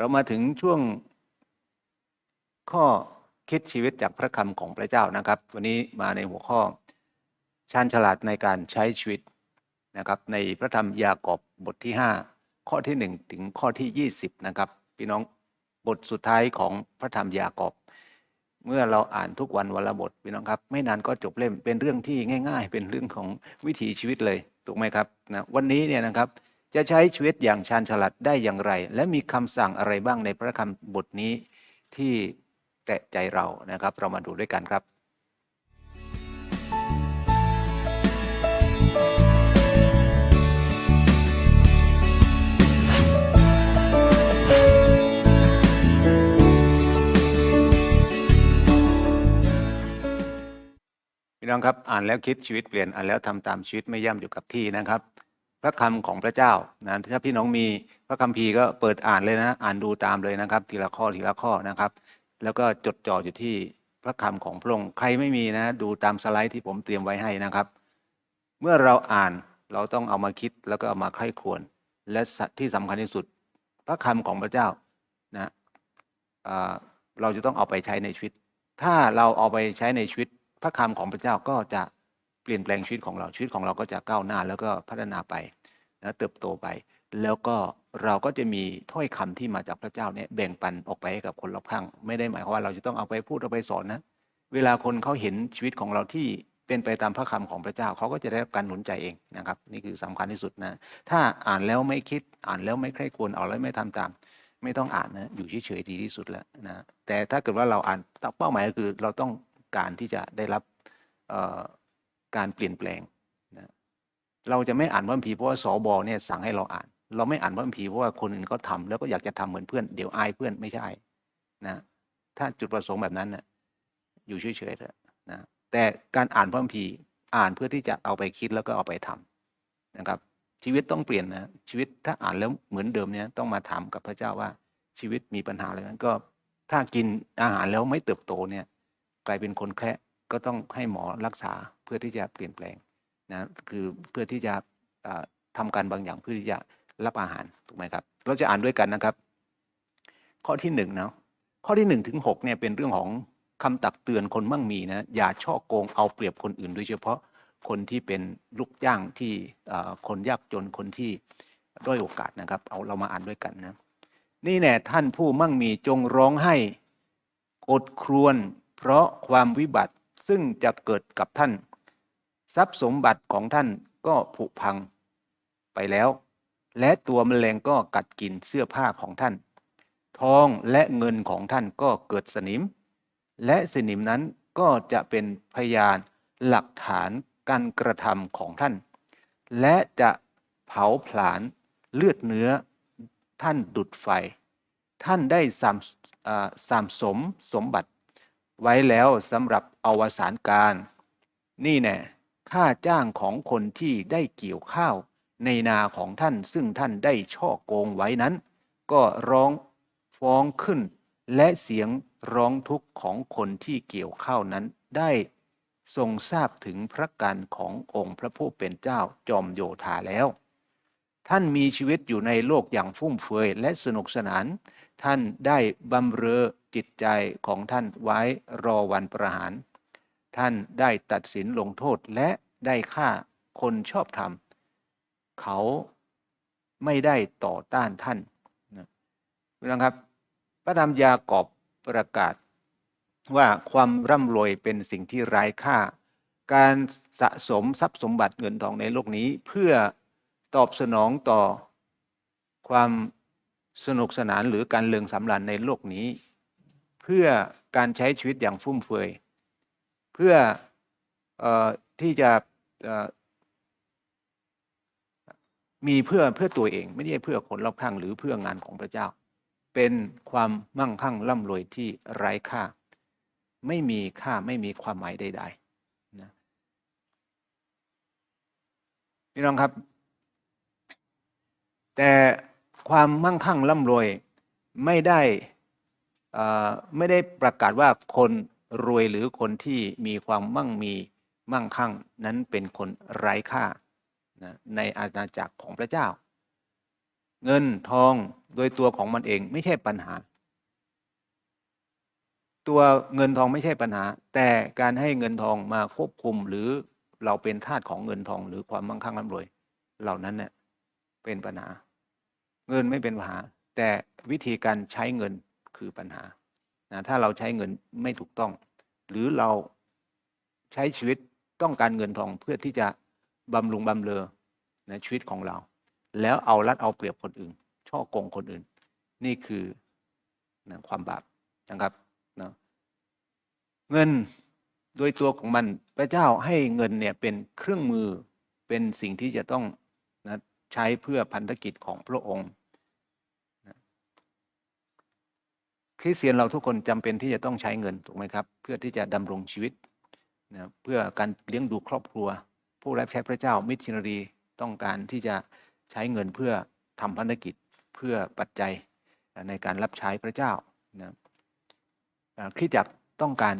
เรามาถึงช่วงข้อคิดชีวิตจากพระคำของพระเจ้านะครับ วันนี้มาในหัวข้อชาญฉลาดในการใช้ชีวิตนะครับ ในพระธรรมยากอบบทที่ 5 ข้อที่ 1 ถึงข้อที่ 20 นะครับ พี่น้องบทสุดท้ายของพระธรรมยากอบ เมื่อเราอ่านทุกวันวันละบทพี่น้องครับ ไม่นานก็จบเล่มเป็นเรื่องที่ง่าย ๆ เป็นเรื่องของวิถีชีวิตเลยถูกไหมครับนะวันนี้เนี่ยนะครับ จะใช้ชีวิตอย่างชาญฉลาดได้อย่างไร และมีคำสั่งอะไรบ้างในพระคำบทนี้ที่แตะใจเรานะครับ เรามาดูด้วยกันครับพี่น้องครับอ่านแล้วคิดชีวิตเปลี่ยนอ่านแล้วทำตามชีวิตไม่ย่ำอยู่กับที่นะครับ พระคำของพระเจ้านะถ้าพี่น้องมีพระคัมภีร์ก็เปิดอ่านเลยนะ อ่านดูตามเลยนะครับ ทีละข้อทีละข้อนะครับ แล้วก็จดจ่ออยู่ที่พระคำของพระองค์ใครไม่มีนะ ดูตามสไลด์ที่ผมเตรียมไว้ให้นะครับ เมื่อเราอ่านเราต้องเอามาคิดแล้วก็เอามาใคร่ควญและที่สำคัญที่สุด พระคำของพระเจ้านะเราจะต้องเอาไปใช้ในชีวิต ถ้าเราเอาไปใช้ในชีวิต พระคำของพระเจ้าก็จะ ปลี่ยนแปลงชีวิตของเราชีวิตของเราก็จะก้าวหน้าแล้วก็พัฒนาไปนะเติบโตไป แล้วก็เราก็จะมีถ้อยคำที่มาจากพระเจ้าเนี่ยแบ่งปันออกไปให้กับคนรอบข้าง ไม่ได้หมายความว่าเราจะต้องเอาไปพูดเอาไปสอนนะเวลาคนเขาเห็นชีวิตของเราที่เป็นไปตามพระคำของพระเจ้าเขาก็จะได้รับการหนุนใจเองนะครับ นี่คือสำคัญที่สุดนะถ้าอ่านแล้วไม่คิดอ่านแล้วไม่ใคร่ควรเอาแล้วไม่ทำตาม ไม่ต้องอ่านนะอยู่เฉยๆดีที่สุดแล้วนะแต่ถ้าเกิดว่าเราอ่านเป้าหมายก็คือเราต้องการที่จะได้รับเอ่อ การเปลี่ยนแปลงนะเราจะไม่อ่านพระคัมภีร์เพราะว่าสอบอเนี่ยสั่งให้เราอ่าน เราไม่อ่านพระคัมภีร์เพราะว่าคนอื่นเขาทำแล้วก็อยากจะทำเหมือนเพื่อนเดี๋ยวอายเพื่อนไม่ใช่นะถ้าจุดประสงค์แบบนั้นนะอยู่เฉยๆเถอะนะแต่การอ่านพระคัมภีร์อ่านเพื่อที่จะเอาไปคิดแล้วก็เอาไปทำนะครับชีวิตต้องเปลี่ยนนะชีวิตถ้าอ่านแล้วเหมือนเดิมเนี่ยต้องมาถามกับพระเจ้าว่าชีวิตมีปัญหาอะไรนั้นก็ถ้ากินอาหารแล้วไม่เติบโตเนี่ยกลายเป็นคนแค่ก็ต้องให้หมอรักษา พื่อที่จะเปลี่ยนแปลงนะคือเพื่อที่จะอ่าทำการบางอย่างเพื่อที่จะรับอาหารถูกไหมครับ เราจะอ่านด้วยกันนะครับ ข้อที่หนึ่งนะข้อที่หนึ่งถึงหกเนี่ยเป็นเรื่องของคำตักเตือนคนมั่งมีนะอย่าช่อโกงเอาเปรียบคนอื่น โดยเฉพาะคนที่เป็นลูกจ้างที่คนยากจนคนที่ด้อยโอกาสนะครับ เอาเรามาอ่านด้วยกันนะนี่แน่ท่านผู้มั่งมีจงร้องให้อดครวญเพราะความวิบัติซึ่งจะเกิดกับท่าน ทรัพย์สมบัติของท่านก็ผุพังไปแล้ว และตัวมแมลงก็กัดกินเสื้อผ้าของท่าน ทองและเงินของท่านก็เกิดสนิม และสนิมนั้นก็จะเป็นพยานหลักฐานการกระทำของท่าน และจะเผาผลาญเลือดเนื้อท่านดุดไฟ ท่านได้สามสามสมสมบัติ ไว้แล้วสำหรับอวสานการ นี่แน่ ค่าจ้างของคนที่ได้เกี่ยวข้าวในนาของท่านซึ่งท่านได้ช่อโกงไว้นั้น ก็ร้องฟ้องขึ้น และเสียงร้องทุกข์ของคนที่เกี่ยวข้าวนั้นได้ทรงทราบถึงพระการขององค์พระผู้เป็นเจ้าจอมโยธาแล้ว ท่านมีชีวิตอยู่ในโลกอย่างฟุ่มเฟือยและสนุกสนาน ท่านได้บำเรอจิตใจของท่านไว้รอวันประหาร ท่านได้ตัดสินลงโทษและได้ฆ่าคนชอบธรรม เขาไม่ได้ต่อต้านท่านนะพี่น้องครับ พระธรรมยากอบประกาศ ว่าความร่ำรวยเป็นสิ่งที่ไร้ค่า การสะสมทรัพย์สมบัติเงินทองในโลกนี้ เพื่อตอบสนองต่อความสนุกสนานหรือการเลืองสำราญในโลกนี้ เพื่อการใช้ชีวิตอย่างฟุ่มเฟือย เพื่ออที่จะมีเพื่อเพื่อตัวเอง ไม่ใช่เพื่อคนรอบข้างหรือเพื่องานของพระเจ้า เป็นความมั่งคั่งร่ำรวยที่ไร้ค่า ไม่มีค่าไม่มีความหมายใดๆนะพี่น้องครับ แต่ความมั่งคั่งร่ำรวยไม่ได้อ่อไม่ได้ประกาศว่าคน รวยหรือคนที่มีความมั่งมีมั่งคั่งนั้นเป็นคนไร้ค่านะในอาณาจักรของพระเจ้า เงินทองโดยตัวของมันเองไม่ใช่ปัญหา ตัวเงินทองไม่ใช่ปัญหา แต่การให้เงินทองมาควบคุมหรือเราเป็นทาสของเงินทองหรือความมั่งคั่งร่ำรวย เหล่านั้นเนี่ยเป็นปัญหา เงินไม่เป็นปัญหา แต่วิธีการใช้เงินคือปัญหา นะถ้าเราใช้เงินไม่ถูกต้อง หรือเราใช้ชีวิตต้องการเงินทองเพื่อที่จะบำรุงบำเรอในชีวิตของเรา แล้วเอารัดเอาเปรียบคนอื่น ช่อโกงคนอื่น นี่คือนะความบาปนะครับนะเงินโดยตัวของมันพระเจ้าให้เงินเนี่ยเป็นเครื่องมือเป็นสิ่งที่จะต้องนะใช้เพื่อพันธกิจของพระองค์นะ คริสเตียนเราทุกคนจำเป็นที่จะต้องใช้เงินถูกไหมครับ เพื่อที่จะดำรงชีวิตนะเพื่อการเลี้ยงดูครอบครัว ผู้รับใช้พระเจ้ามิชชันนารีต้องการที่จะใช้เงินเพื่อทำพันธกิจเพื่อปัจจัยในการรับใช้พระเจ้านะคริสตจักรต้องการ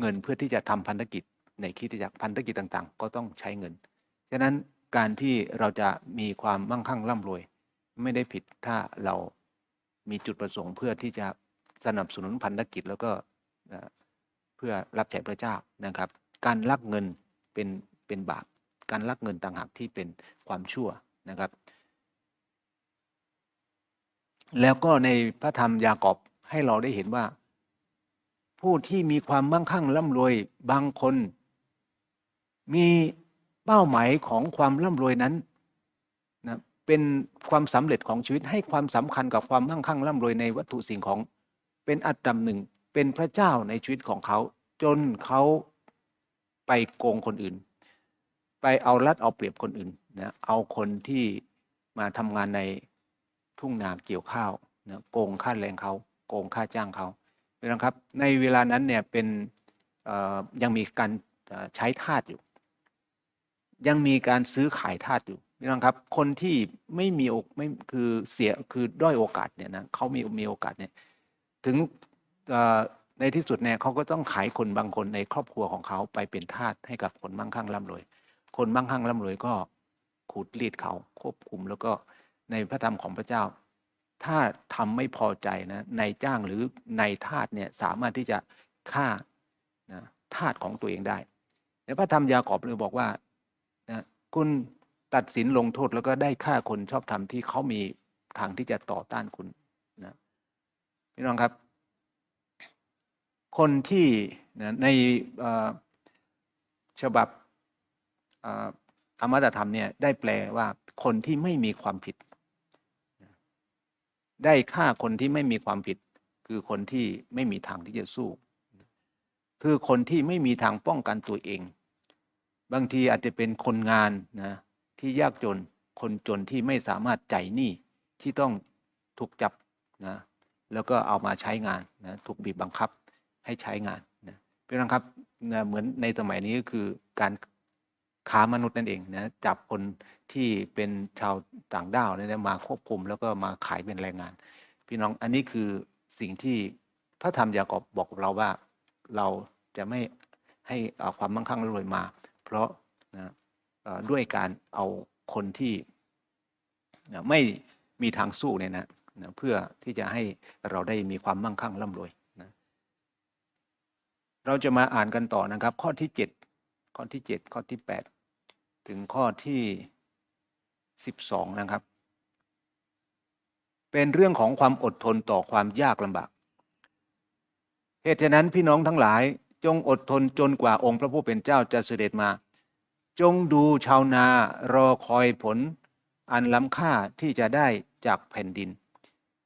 เงินเพื่อที่จะทำพันธกิจในคริสตจักรพันธกิจต่างๆ ก็ต้องใช้เงิน ฉะนั้นการที่เราจะมีความมั่งคั่งร่ำรวย ไม่ได้ผิดถ้าเรา มีจุดประสงค์เพื่อที่จะสนับสนุนพันธกิจแล้วก็เพื่อรับใช้พระเจ้านะครับ การลักเงินเป็นเป็นบาป การลักเงินต่างหากที่เป็นความชั่วนะครับ แล้วก็ในพระธรรมยากอบให้เราได้เห็นว่า ผู้ที่มีความมั่งคั่งร่ำรวยบางคน มีเป้าหมายของความร่ำรวยนั้น เป็นความสำเร็จของชีวิตให้ความสำคัญกับความมั่งคั่งร่ำรวยในวัตถุสิ่งของ เป็นอันดับหนึ่งเป็นพระเจ้าในชีวิตของเขา จนเขาไปโกงคนอื่น ไปเอารัดเอาเปรียบคนอื่นนะเอาคนที่มาทำงานในทุ่งนาเกี่ยวข้าวนะโกงค่าแรงเขาโกงค่าจ้างเขาเนครับ ในเวลานั้นเนี่ยเป็นยังมีการใช้ทาสอยู่ ยังมีการซื้อขายทาสอยู่ นะครับ คนที่ไม่มีอกไม่คือเสียคือด้อยโอกาสเนี่ยนะเขามีมีโอกาสเนี่ยถึงในที่สุดเนี่ยเขาก็ต้องขายคนบางคนในครอบครัวของเขาไปเป็นทาสให้กับคนมั่งคั่งร่ำรวย คนมั่งคั่งร่ำรวยก็ขูดรีดเขาควบคุมแล้วก็ในพระธรรมของพระเจ้า ถ้าทำไม่พอใจนะในจ้างหรือในทาสเนี่ยสามารถที่จะฆ่านะทาสของตัวเองได้ในพระธรรมยากอบเลยบอกว่านะคุณ ตัดสินลงโทษแล้วก็ได้ฆ่าคนชอบธรรมที่เขามีทางที่จะต่อต้านคุณนะพี่น้องครับ คนที่นะในฉบับธรรมะธรรมเนี่ยได้แปลว่าคนที่ไม่มีความผิด ได้ฆ่าคนที่ไม่มีความผิด คือคนที่ไม่มีทางที่จะสู้ คือคนที่ไม่มีทางป้องกันตัวเอง บางทีอาจจะเป็นคนงานนะ ที่ยากจนคนจนที่ไม่สามารถจ่ายหนี้ที่ต้องถูกจับนะแล้วก็เอามาใช้งานนะถูกบีบบังคับให้ใช้งานนะเป็นไงครับนะเหมือนในสมัยนี้ก็คือการค้ามนุษย์นั่นเองนะจับคนที่เป็นชาวต่างด้าวเนี่ยมาควบคุมแล้วก็มาขายเป็นแรงงาน พี่น้องอันนี้คือสิ่งที่พระธรรมยากอบบอกเราว่าเราจะไม่ให้ความมั่งคั่งรวยมา เพราะนะ ด้วยการเอาคนที่ไม่มีทางสู้เนี่ยนะเพื่อที่จะให้เราได้มีความมั่งคั่งร่ำรวยนะเราจะมาอ่านกันต่อนะครับ ข้อที่ 7 ข้อที่ 7 ข้อที่ 8 ถึงข้อที่ 12 นะครับ เป็นเรื่องของความอดทนต่อความยากลำบากเหตุฉะนั้นพี่น้องทั้งหลายจงอดทนจนกว่าองค์พระผู้เป็นเจ้าจะเสด็จมา จงดูชาวนารอคอยผล อันล้ำค่าที่จะได้จากแผ่นดิน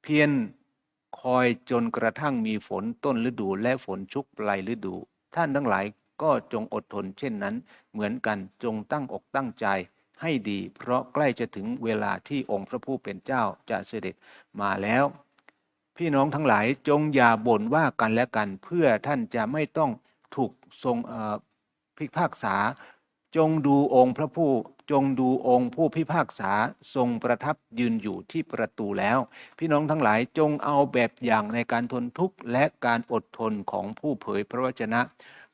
เพียงคอยจนกระทั่งมีฝนต้นฤดูและฝนชุกปลายฤดู ท่านทั้งหลายก็จงอดทนเช่นนั้น เหมือนกันจงตั้งอกตั้งใจให้ดี เพราะใกล้จะถึงเวลาที่องค์พระผู้เป็นเจ้าจะเสด็จมาแล้ว พี่น้องทั้งหลายจงอย่าบ่นว่ากันและกัน เพื่อท่านจะไม่ต้องถูกทรงพิพากษา จงดูองค์พระผู้จงดูองค์ผู้พิพากษาทรงประทับยืนอยู่ที่ประตูแล้ว พี่น้องทั้งหลายจงเอาแบบอย่างในการทนทุกข์และการอดทนของผู้เผยพระวจนะ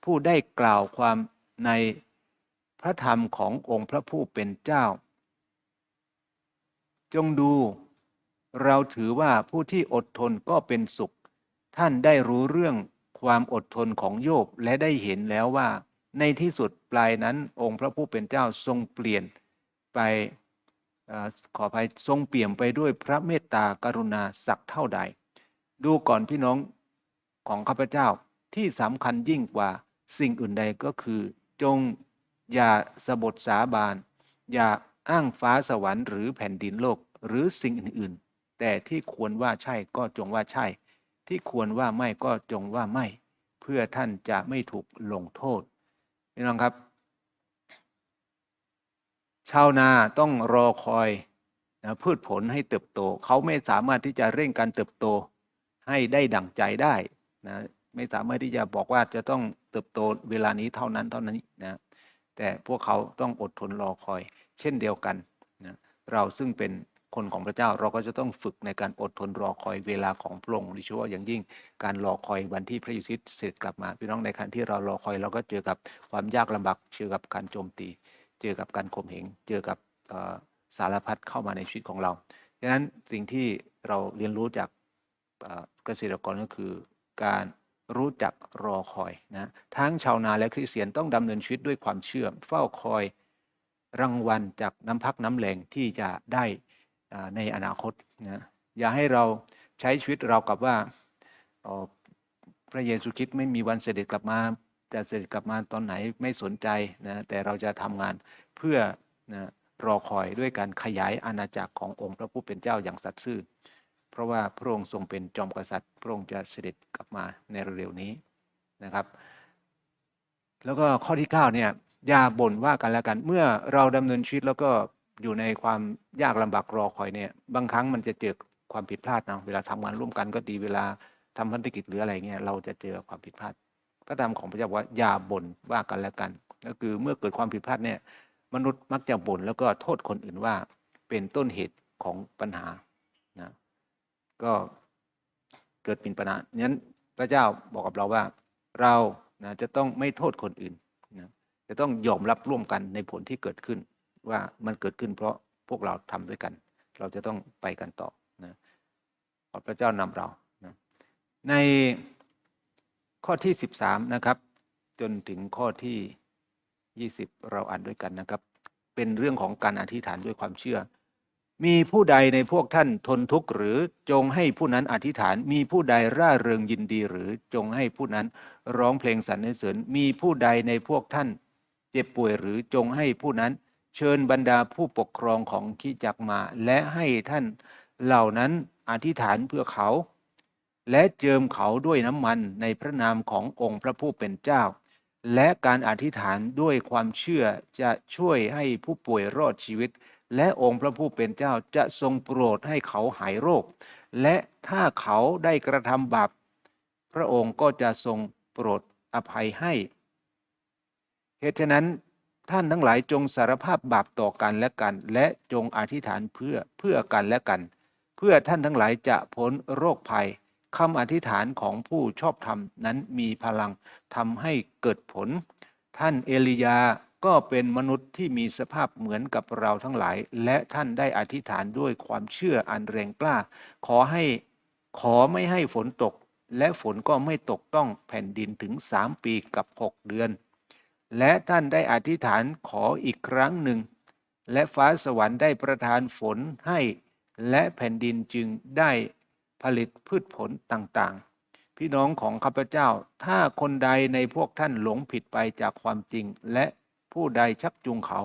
ผู้ได้กล่าวความในพระธรรมขององค์พระผู้เป็นเจ้า จงดู เราถือว่าผู้ที่อดทนก็เป็นสุข ท่านได้รู้เรื่องความอดทนของโยบและได้เห็นแล้วว่า ในที่สุดปลายนั้นองค์พระผู้เป็นเจ้าทรงเปลี่ยนไปอขออภัยทรงเปี่ยมไปด้วยพระเมตตากรุณาสักเท่าใด ดูก่อนพี่น้องของข้าพเจ้าที่สำคัญยิ่งกว่าสิ่งอื่นใดก็คือ จงอย่าสบทสาบาน อย่าอ้างฟ้าสวรรค์หรือแผ่นดินโลกหรือสิ่งอื่นๆ แต่ที่ควรว่าใช่ก็จงว่าใช่ ที่ควรว่าไม่ก็จงว่าไม่ เพื่อท่านจะไม่ถูกลงโทษ พี่น้องครับ ชาวนาต้องรอคอยนะพืชผลให้เติบโต เขาไม่สามารถที่จะเร่งการเติบโตให้ได้ดั่งใจได้นะไม่สามารถที่จะบอกว่าจะต้องเติบโตเวลานี้เท่านั้นเท่านี้นะแต่พวกเขาต้องอดทนรอคอย เช่นเดียวกันนะเราซึ่งเป็น คนของพระเจ้าเราก็จะต้องฝึกในการอดทนรอคอยเวลาของพระองค์โดยเฉพาะอย่างยิ่งการรอคอยวันที่พระเยซูคริสต์เสด็จกลับมาพี่น้องในขณะที่เรารอคอยเราก็เจอกับความยากลำบากเจอกับการโจมตี เจอกับการข่มเหงเจอกับสารพัดเข้ามาในชีวิตของเราดังนั้นสิ่งที่เราเรียนรู้จากเกษตรกรก็คือการรู้จักรอคอยนะทั้งชาวนาและคริสเตียนต้องดำเนินชีวิตด้วยความเชื่อเฝ้าคอยรางวัลจากน้ำพักน้ำแรงที่จะได้ ในอนาคตนะอย่าให้เราใช้ชีวิตเรากับว่าพระเยซูคริสต์ไม่มีวันเสด็จกลับมาจะเสด็จกลับมาตอนไหนไม่สนใจนะแต่เราจะทำงานเพื่อนะรอคอยด้วยการขยายอาณาจักรขององค์พระผู้เป็นเจ้าอย่างสัตย์ซื่อ เพราะว่าพระองค์ทรงเป็นจอมกษัตริย์ พระองค์จะเสด็จกลับมาในเร็วๆนี้นะครับ แล้วก็ข้อที่9เนี่ยอย่าบ่นว่ากันแล้วกัน เมื่อเราดำเนินชีวิตแล้วก็ อยู่ในความยากลำบากรอคอยเนี่ยบางครั้งมันจะเจอความผิดพลาดเนาะเวลาทำงานร่วมกันก็ดีเวลาทำพันธกิจหรืออะไรเงี้ยเราจะเจอความผิดพลาดพระธรรมของพระเจ้าว่าอย่าบ่นว่ากันแล้วกัน ก็คือเมื่อเกิดความผิดพลาดเนี่ยมนุษย์มักจะบ่นแล้วก็โทษคนอื่นว่าเป็นต้นเหตุของปัญหานะก็เกิดเป็นปัญหานั้นพระเจ้าบอกกับเราว่าเรานะจะต้องไม่โทษคนอื่นนะจะต้องยอมรับร่วมกันในผลที่เกิดขึ้น ว่ามันเกิดขึ้นเพราะพวกเราทำด้วยกัน เราจะต้องไปกันต่อนะขอพระเจ้านำเรานะในข้อที่ 13 นะครับ จนถึงข้อที่ 20 เราอ่านด้วยกันนะครับ เป็นเรื่องของการอธิษฐานด้วยความเชื่อ มีผู้ใดในพวกท่านทนทุกข์หรือจงให้ผู้นั้นอธิษฐาน มีผู้ใดร่าเริงยินดีหรือจงให้ผู้นั้นร้องเพลงสรรเสริญ มีผู้ใดในพวกท่าน เจ็บป่วยหรือจงให้ผู้นั้น เชิญบรรดาผู้ปกครองของขี้จักมา และให้ท่านเหล่านั้นอธิษฐานเพื่อเขา และเจิมเขาด้วยน้ำมันในพระนามขององค์พระผู้เป็นเจ้า และการอธิษฐานด้วยความเชื่อจะช่วยให้ผู้ป่วยรอดชีวิต และองค์พระผู้เป็นเจ้าจะทรงโปรดให้เขาหายโรค และถ้าเขาได้กระทำบาปพระองค์ก็จะทรงโปรดอภัยให้เหตุฉะนั้น ท่านทั้งหลายจงสารภาพบาปต่อกันและกัน และจงอธิษฐานเพื่อเพื่อกันและกัน เพื่อท่านทั้งหลายจะพ้นโรคภัยคำอธิษฐานของผู้ชอบธรรมนั้นมีพลังทำให้เกิดผล ท่านเอลียาก็เป็นมนุษย์ที่มีสภาพเหมือนกับเราทั้งหลาย และท่านได้อธิษฐานด้วยความเชื่ออันแรงกล้า ขอให้ขอไม่ให้ฝนตก และฝนก็ไม่ตกต้องแผ่นดินถึงสามปีกับหกเดือน และท่านได้อธิษฐานขออีกครั้งหนึ่ง และฟ้าสวรรค์ได้ประทานฝนให้ และแผ่นดินจึงได้ผลิตพืชผลต่างๆ พี่น้องของข้าพเจ้า ถ้าคนใดในพวกท่านหลงผิดไปจากความจริง และผู้ใดชักจูงเขา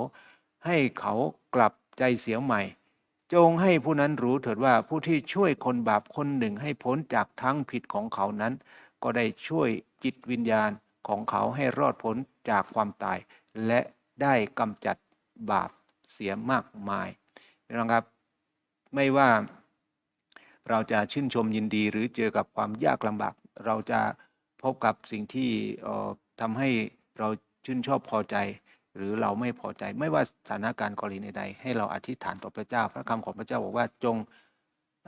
ให้เขากลับใจเสียใหม่ จงให้ผู้นั้นรู้เถิดว่าผู้ที่ช่วยคนบาปคนหนึ่งให้พ้นจากทั้งผิดของเขานั้น ก็ได้ช่วยจิตวิญญาณ ของเขาให้รอดพ้นจากความตาย และได้กำจัดบาปเสียมากมายนะครับ ไม่ว่าเราจะชื่นชมยินดีหรือเจอกับความยากลำบาก เราจะพบกับสิ่งที่ทำให้เราชื่นชอบพอใจ หรือเราไม่พอใจ ไม่ว่าสถานการณ์กรณีใดให้เราอธิษฐานต่อพระเจ้า พระคำของพระเจ้าบอกว่าจง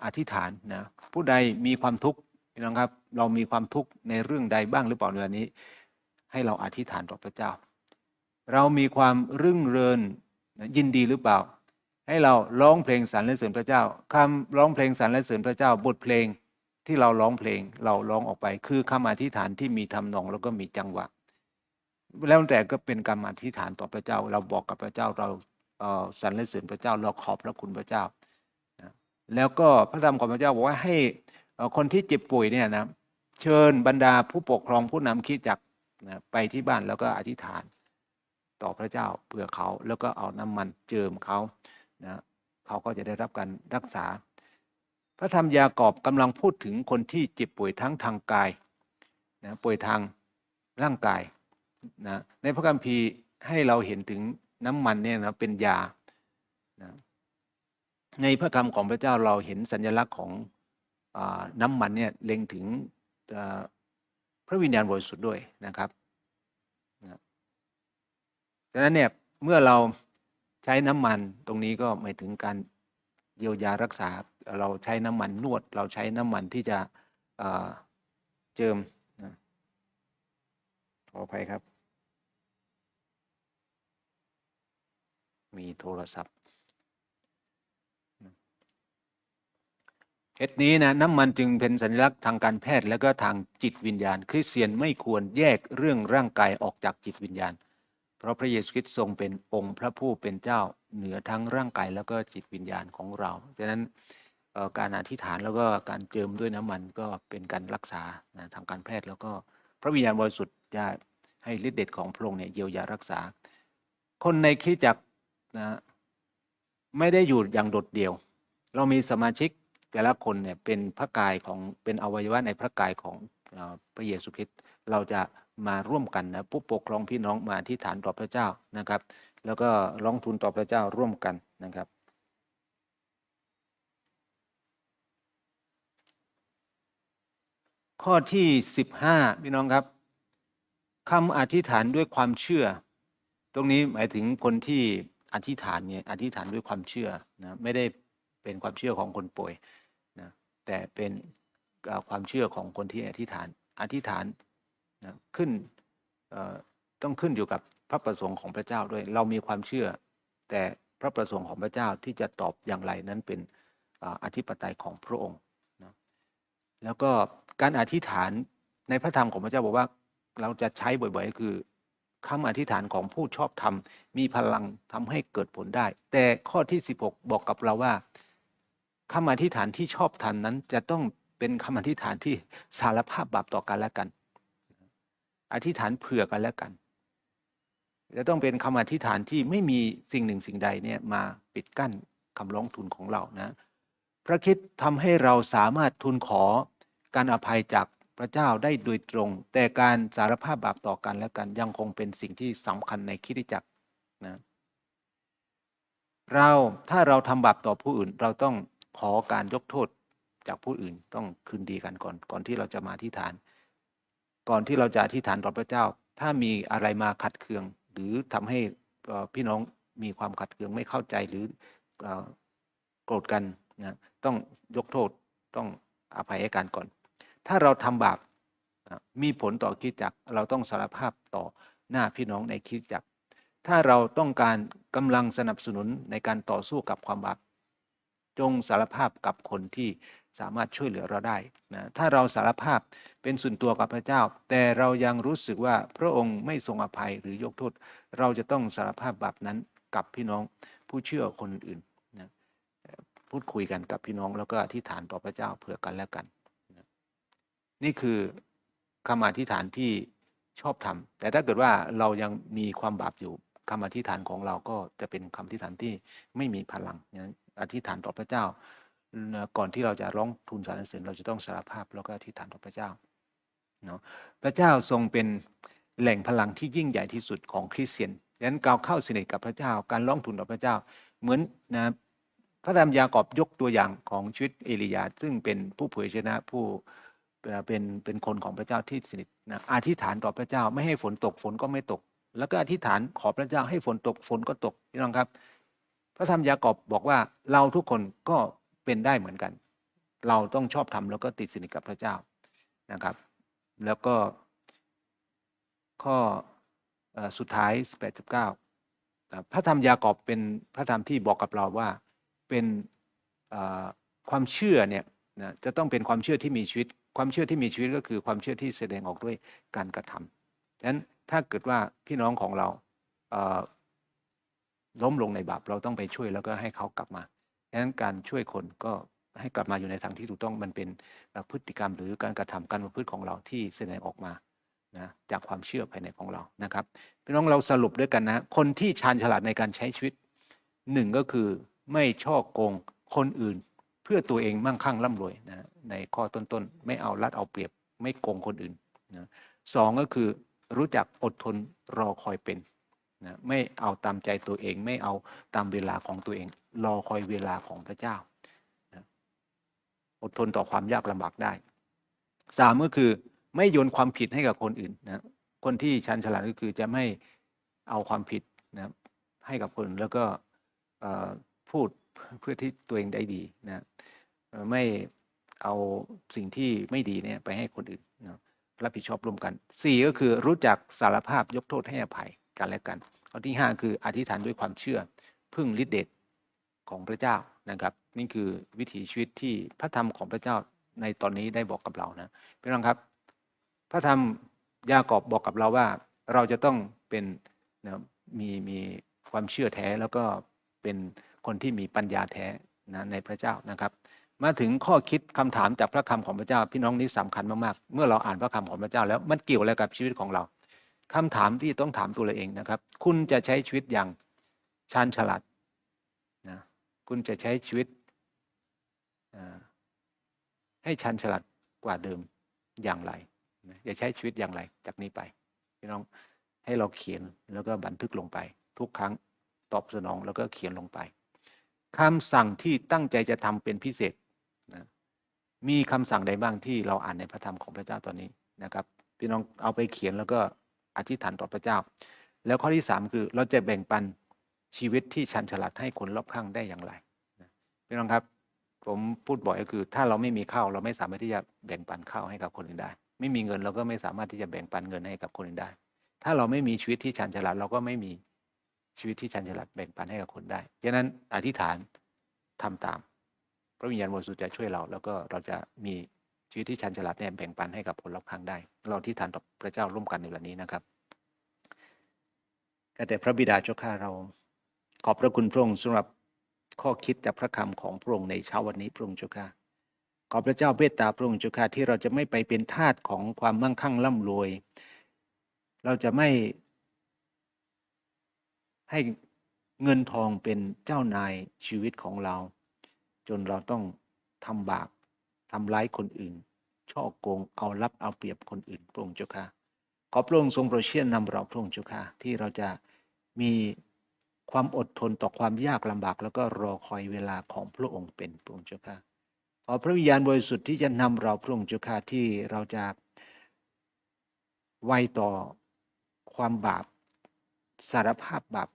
อธิษฐานนะผู้ใดมีความทุกข์น้องครับ เรามีความทุกข์ในเรื่องใดบ้างหรือเปล่าในวันนี้ ให้เราอธิษฐานต่อพระเจ้า เรามีความรื่นเริงยินดีหรือเปล่า ให้เราร้องเพลงสรรเสริญพระเจ้าคำร้องเพลงสรรเสริญพระเจ้า บทเพลงที่เราร้องเพลงเราร้องออกไป คือคำอธิษฐานที่มีทำนองแล้วก็มีจังหวะ แล้วแต่ก็เป็นคำอธิษฐานต่อพระเจ้า เราบอกกับพระเจ้าเราเสรรเสริญพระเจ้าเราขอบพระคุณพระเจ้าแล้วก็พระธรรมของพระเจ้าบอกว่าให้คนที่เจ็บป่วยเนี่ยนะเชิญบรรดาผู้ปกครองผู้นำคิดจักร นะไปที่บ้านแล้วก็อธิษฐาน ต่อพระเจ้าเพื่อเขาแล้วก็เอาน้ำมันเจิมเขานะเขาก็จะได้รับการรักษา พระธรรมยากอบกำลังพูดถึงคนที่เจ็บป่วยทั้งทางกายนะป่วยทางร่างกายนะในพระคัมภีร์ให้เราเห็นถึงน้ำมันเนี่ยนะเป็นยานะในพระคำของพระเจ้าเราเห็นสัญลักษณ์ของอน้ำมันเนี่ยเล็งถึง พระวิญญาณบริสุทธิ์ด้วยนะครับดังนั้นเนี่ยเมื่อเราใช้น้ำมันตรงนี้ก็หมายถึงการเยียวยารักษา เราใช้น้ำมันนวด เราใช้น้ำมันที่จะเจิมนะขออภัยครับ มีโทรศัพท์ เหตุนี้นะน้ำมันจึงเป็นสัญลักษณ์ทางการแพทย์และก็ทางจิตวิญญาณ คริสเตียนไม่ควรแยกเรื่องร่างกายออกจากจิตวิญญาณ เพราะพระเยซูคริสต์ทรงเป็นองค์พระผู้เป็นเจ้าเหนือทั้งร่างกายแล้วก็จิตวิญญาณของเราดังนั้นการอธิษฐานแล้วก็การเจิมด้วยน้ำมันก็เป็นการรักษานะทางการแพทย์แล้วก็พระวิญญาณบริสุทธิ์จะให้ฤทธิ์เดชของพระองค์เนี่ยเยียวยารักษา คนในคริสตจักรนะไม่ได้อยู่อย่างโดดเดี่ยว เรามีสมาชิก แต่ละคนเนี่ยเป็นพระกายของเป็นอวัยวะในพระกายของพระเยซูคริสต์เราจะมาร่วมกันนะผู้ปกครองพี่น้องมาที่ฐานต่อพระเจ้านะครับ แล้วก็ร้องทูลต่อพระเจ้าร่วมกันนะครับข้อที่สิบห้าพี่น้องครับคำอธิษฐานด้วยความเชื่อ ตรงนี้หมายถึงคนที่อธิษฐานเนี่ยอธิษฐานด้วยความเชื่อนะไม่ได้เป็นความเชื่อของคนป่วย แต่เป็นความเชื่อของคนที่อธิษฐานอธิษฐานนะขึ้นต้องขึ้นอยู่กับพระประสงค์ของพระเจ้าด้วย เรามีความเชื่อ แต่พระประสงค์ของพระเจ้าที่จะตอบอย่างไรนั้นเป็นอธิปไตยของพระองค์นะแล้วก็การอธิษฐานในพระธรรมของพระเจ้าบอกว่าเราจะใช้บ่อยๆคือคำอธิษฐานของผู้ชอบธรรมมีพลังทำให้เกิดผลได้ แต่ข้อที่ 16 บอกกับเราว่า คำอธิษฐานที่ชอบธรรมนั้น จะต้องเป็นคำอธิษฐานที่สารภาพบาปต่อกันและกัน อธิษฐานเผื่อกันและกัน จะต้องเป็นคำอธิษฐานที่ไม่มีสิ่งหนึ่งสิ่งใดเนี่ยมาปิดกั้นคำร้องทูลของเรานะพระคิดทำให้เราสามารถทูลขอการอภัยจากพระเจ้าได้โดยตรง แต่การสารภาพบาปต่อกันและกันยังคงเป็นสิ่งที่สำคัญในคริสตจักรนะเราถ้าเราทำบาปต่อผู้อื่นเราต้อง ขอการยกโทษจากผู้อื่นต้องคืนดีกันก่อน ก่อนที่เราจะมาที่ฐาน ก่อนที่เราจะอธิษฐานต่อพระเจ้า ถ้ามีอะไรมาขัดเคือง หรือทำให้พี่น้องมีความขัดเคืองไม่เข้าใจหรือโกรธกันนะต้องยกโทษต้องอภัยให้กันก่อน ถ้าเราทำบาปมีผลต่อคิดจักเราต้องสารภาพต่อหน้าพี่น้องในคิดจักถ้าเราต้องการกำลังสนับสนุนในการต่อสู้กับความบาป จงสารภาพกับคนที่สามารถช่วยเหลือเราได้นะถ้าเราสารภาพเป็นส่วนตัวกับพระเจ้า แต่เรายังรู้สึกว่าพระองค์ไม่ทรงอภัยหรือยกโทษ เราจะต้องสารภาพบาปนั้นกับพี่น้องผู้เชื่อคนอื่นนะพูดคุยกันกับพี่น้องแล้วก็อธิษฐานต่อพระเจ้าเผื่อกันและกันนะนี่คือคำอธิษฐานที่ชอบทำแต่ถ้าเกิดว่าเรายังมีความบาปอยู่คำอธิษฐานของเราก็จะเป็นคำอธิษฐานที่ไม่มีพลังนะ อธิษฐานต่อพระเจ้า ก่อนที่เราจะร้องทูลสรรเสริญเราจะต้องสารภาพแล้วก็อธิษฐานต่อพระเจ้าเนาะพระเจ้าทรงเป็นแหล่งพลังที่ยิ่งใหญ่ที่สุดของคริสเตียนดังนั้นการเข้าสนิทกับพระเจ้า การร้องทูลต่อพระเจ้า เหมือนนะพระธรรมยากอบยกตัวอย่างของชีวิตเอลียาซึ่งเป็นผู้เผยชนะผู้เอ่อเป็นเป็นคนของพระเจ้าที่สนิทนะอธิษฐานต่อพระเจ้าไม่ให้ฝนตกฝนก็ไม่ตก แล้วก็อธิษฐานขอพระเจ้าให้ฝนตกฝนก็ตกพี่น้องครับ พระธรรมยากอบบอกว่าเราทุกคนก็เป็นได้เหมือนกัน เราต้องชอบทำแล้วก็ติดสนิทกับพระเจ้านะครับ แล้วก็ข้อสุดท้าย 18 19 พระธรรมยากอบเป็นพระธรรมที่บอกกับเราว่าเป็นความเชื่อเนี่ยนะจะต้องเป็นความเชื่อที่มีชีวิต ความเชื่อที่มีชีวิตก็คือความเชื่อที่แสดงออกด้วยการกระทำฉะนั้นถ้าเกิดว่าพี่น้องของเรา ล้มลงในบาปเราต้องไปช่วยแล้วก็ให้เขากลับมาฉะนั้นการช่วยคนก็ให้กลับมาอยู่ในทางที่ถูกต้องมันเป็นพฤติกรรมหรือการกระทำการประพฤติของเราที่แสดงออกมานะจากความเชื่อภายในของเรานะครับพี่น้องเราสรุปด้วยกันนะคนที่ชาญฉลาดในการใช้ชีวิตหนึ่งก็คือไม่ช่อโกงคนอื่น เพื่อตัวเองมั่งคั่งร่ำรวยนะในข้อต้นๆ ไม่เอารัดเอาเปรียบ ไม่โกงคนอื่นนะสองก็คือรู้จักอดทนรอคอยเป็น นะไม่เอาตามใจตัวเองไม่เอาตามเวลาของตัวเอง รอคอยเวลาของพระเจ้านะอดทนต่อความยากลำบากได้สามก็คือไม่โยนความผิดให้กับคนอื่นนะคนที่ชันฉลาดก็คือจะไม่เอาความผิดนะให้กับคนแล้วก็พูดเพื่อที่ตัวเองได้ดีนะไม่เอาสิ่งที่ไม่ดีเนี่ยไปให้คนอื่นนะรับผิดชอบร่วมกันสี่ก็คือรู้จักสารภาพยกโทษให้อภัย กันและกันข้อที่ห้าคืออธิษฐานด้วยความเชื่อ พึ่งฤทธิเดชของพระเจ้านะครับ นี่คือวิถีชีวิตที่พระธรรมของพระเจ้าในตอนนี้ได้บอกกับเรานะพี่น้องครับ พระธรรมยากอบบอกกับเราว่า เราจะต้องเป็นนะมีมีความเชื่อแท้แล้วก็เป็นคนที่มีปัญญาแท้นะในพระเจ้านะครับ มาถึงข้อคิดคำถามจากพระคำของพระเจ้าพี่น้องนี้สำคัญมากๆ เมื่อเราอ่านพระคำของพระเจ้าแล้วมันเกี่ยวอะไรกับชีวิตของเรา คำถามที่ต้องถามตัวเราเองนะครับ คุณจะใช้ชีวิตอย่างชาญฉลาดนะคุณจะใช้ชีวิตให้ชาญฉลาดกว่าเดิมอย่างไรจะใช้ชีวิตอย่างไร จากนี้ไปพี่น้องให้เราเขียนแล้วก็บันทึกลงไป ทุกครั้งตอบสนองแล้วก็เขียนลงไปคำสั่งที่ตั้งใจจะทำเป็นพิเศษนะมีคำสั่งใดบ้างที่เราอ่านในพระธรรมของพระเจ้าตอนนี้นะครับ พี่น้องเอาไปเขียนแล้วก็ อธิษฐานต่อพระเจ้า แล้วข้อที่สามคือเราจะแบ่งปันชีวิตที่ชันฉลาดให้คนรอบข้างได้อย่างไรพี่น้องครับ ผมพูดบ่อยก็คือ ถ้าเราไม่มีข้าวเราไม่สามารถที่จะแบ่งปันข้าวให้กับคนอื่นได้ ไม่มีเงินเราก็ไม่สามารถที่จะแบ่งปันเงินให้กับคนอื่นได้ ถ้าเราไม่มีชีวิตที่ชันฉลาดเราก็ไม่มีชีวิตที่ชันฉลาดแบ่งปันให้กับคนได้ฉะนั้นอธิษฐานทำตาม พระวิญญาณบริสุทธิ์จะช่วยเรา แล้วก็เราจะมี ชีวิตที่ชันฉลาดเนี่ยแบ่งปันให้กับคนรอบข้างได้ เราที่ฐานต่อพระเจ้าร่วมกันในวันนี้นะครับแต่พระบิดาเจ้าข้าเรา ขอบพระคุณพระองค์สำหรับข้อคิดจากพระคำของพระองค์ในเช้าวันนี้พระองค์เจ้าข้าขอพระเจ้าเมตตาพระองค์เจ้าค่ะที่เราจะไม่ไปเป็นทาสของความมั่งคั่งร่ำรวย เราจะไม่ให้เงินทองเป็นเจ้านายชีวิตของเรา จนเราต้องทำบาป ทำร้ายคนอื่น ช่อโกงเอารับเอาเปรียบคนอื่นพระองค์เจ้าค่ะขอพระองค์ทรงโปรดเชื่อนำเราพระองค์เจ้าค่ะที่เราจะมีความอดทนต่อความยากลำบาก แล้วก็รอคอยเวลาของพระองค์เป็นพระองค์เจ้าค่ะขอพระวิญญาณบริสุทธิ์ที่จะนำเราพระองค์เจ้าข้าที่เราจะไวต่อความบาปสารภาพบาป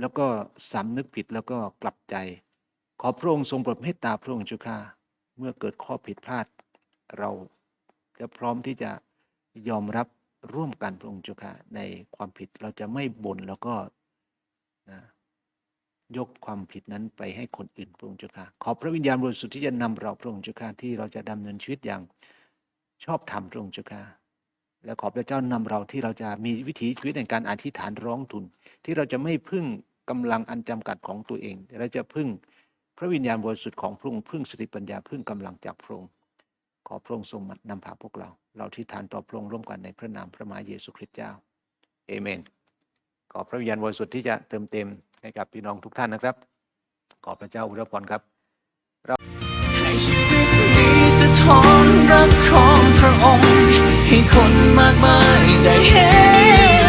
แล้วก็สำนึกผิดแล้วก็กลับใจ อพระองค์ทรงโปรดเมตตาพระองค์เจ้าข้าเมื่อเกิดข้อผิดพลาด เราจะพร้อมที่จะยอมรับร่วมกันพระองค์เจ้าข้าในความผิดเราจะไม่บ่นแล้วก็นะยกความผิดนั้นไปให้คนอื่นพระองค์เจ้าค่ะขอพระวิญญาณบริสุทธิ์ที่จะนำเราพระองค์เจ้าค่ะที่เราจะดำเนินชีวิตอย่างชอบธรรมพระองค์เจ้าค่ะและขอพระเจ้านำเราที่เราจะมีวิถีชีวิตในการอธิษฐานร้องทุน ที่เราจะไม่พึ่งกำลังอันจำกัดของตัวเอง แต่เราจะพึ่ง พระวิญญาณบริสุทธิ์ของพระองค์พึ่งสติปัญญาพึ่งกำลังจากพระองค์ขอพระองค์ทรงนำพาพวกเรา เราที่ฐานต่อพระองค์ร่วมกันในพระนามพระมหาเยซูคริสต์เจ้าเอเมน ขอพระวิญญาณบริสุทธิ์ที่จะเติมเต็มให้กับพี่น้องทุกท่านนะครับ ขอพระเจ้าอวยพรครับให้ชีวิตนี้สะท้อนรักของพระองค์ ให้คนมากมายได้เห็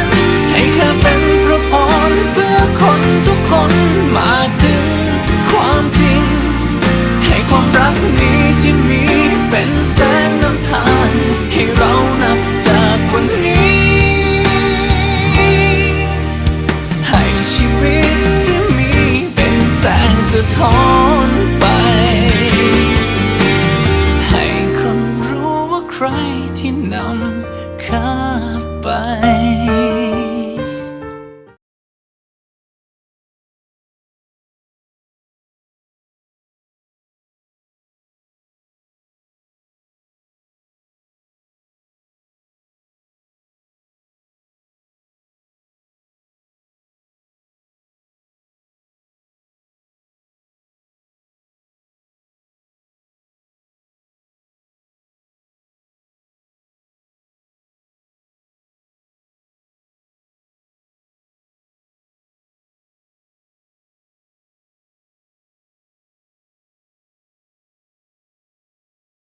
น ให้ข้าเป็นพระพรเพื่อคนทุกคนมา เรานับจากวันนี้ ให้ชีวิตที่มีเป็นแสงสะท้อน